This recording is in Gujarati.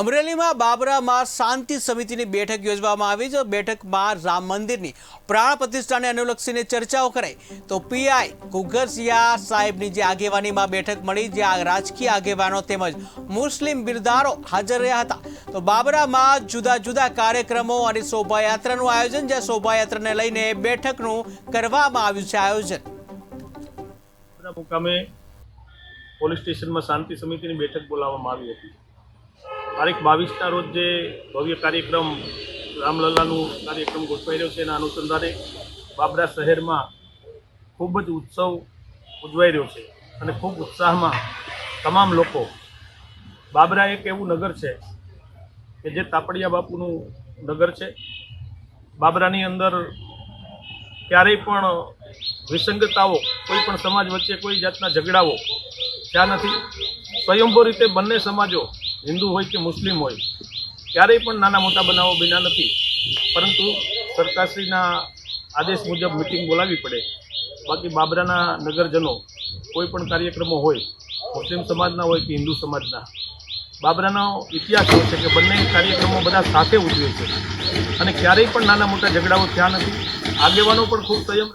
અમરેલીમાં બાબરામાં શાંતિ સમિતિની બેઠક યોજવામાં આવી છે. બેઠકમાં રામ મંદિરની પ્રાણ પ્રતિષ્ઠાને અનુલક્ષીને ચર્ચાઓ કરાઈ. તો પીઆઈ કુગરસિયા સાહેબની જે આગેવાનીમાં બેઠક મળી, જે રાજકીય આગેવાનો તેમજ મુસ્લિમ બિરદારો હાજર રહ્યા હતા. તો બાબરામાં જુદા જુદા કાર્યક્રમો અને શોભાયાત્રાનું આયોજન, જ્યાં શોભાયાત્રાને લઈને બેઠકનું કરવામાં આવ્યું છે આયોજન. પોલીસ સ્ટેશનમાં શાંતિ સમિતિની બેઠક બોલાવવામાં આવી હતી. તારીખ બાવીસના રોજ જે ભવ્ય કાર્યક્રમ રામલલ્લાનું કાર્યક્રમ ગોઠવાઈ રહ્યો છે, એના અનુસંધાને બાબરા શહેરમાં ખૂબ જ ઉત્સવ ઉજવાઈ રહ્યો છે અને ખૂબ ઉત્સાહમાં તમામ લોકો, બાબરા એક એવું નગર છે કે જે તાપડિયા બાપુનું નગર છે. બાબરાની અંદર ક્યારેય પણ વિસંગતાઓ, કોઈ પણ સમાજ વચ્ચે કોઈ જાતના ઝઘડાઓ ત્યાં નથી. સ્વયંભૂ રીતે બંને સમાજો હિન્દુ હોય કે મુસ્લિમ હોય, ક્યારેય પણ નાના મોટા બનાવો બન્યા નથી. પરંતુ સરકારશ્રીના આદેશ મુજબ મિટિંગ બોલાવવી પડે. બાકી બાબરાના નગરજનો કોઈ પણ કાર્યક્રમો હોય, મુસ્લિમ સમાજના હોય કે હિન્દુ સમાજના, બાબરાનો ઇતિહાસ એવો છે કે બંને કાર્યક્રમો બધા સાથે ઉજવે છે. અને ક્યારેય પણ નાના મોટા ઝઘડાઓ થયા નથી. આગેવાનો પણ ખૂબ સંયમ